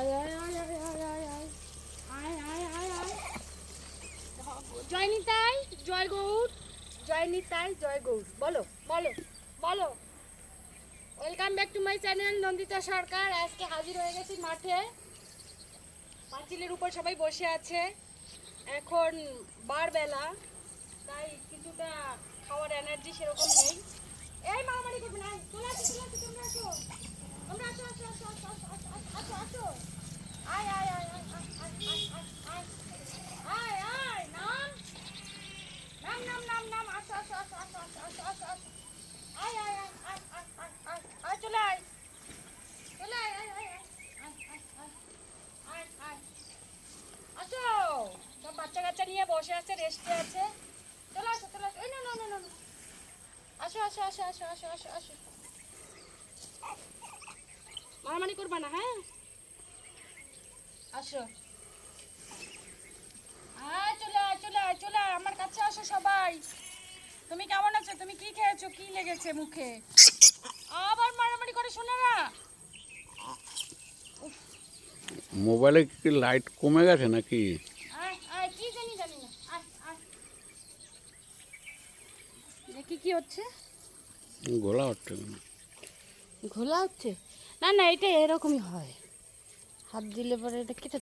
আয় আয় আয় আয় আয় আয় আয় আয় আয় আয় আয় জয় নিতাই, জয় গৌর। জয় নিতাই, জয় গৌর। বলো বলো বলো। Welcome back to my channel Nandita Sarkar আজকে হাজির হয়ে গেছি মাঠে। পাঁচিলের উপর সবাই বসে আছে। এখন বারবেলা, তাই কিছুটা খাওয়ার এনার্জি সেরকম নেই। এই মারামারি করবে না। চলে আসো চলে আসো তোমরা বাচ্চা আসো, চলে আসো। না। আসো আসো আসো আসো আসো আসো আসো। মারামারি করবা না হ্যাঁ? আসো। আয়, চলে তুমি কি খেয়েছো? কি লেগেছে মুখে? আবার মারামারি করে শোনো না মোবাইলে কি লাইট কমে গেছে নাকি? দেখি কি হচ্ছে। গোলা হচ্ছে ঘোলা হচ্ছে? না না এটা এরকমই হয়। হাত দিলে পরে এটা কেটে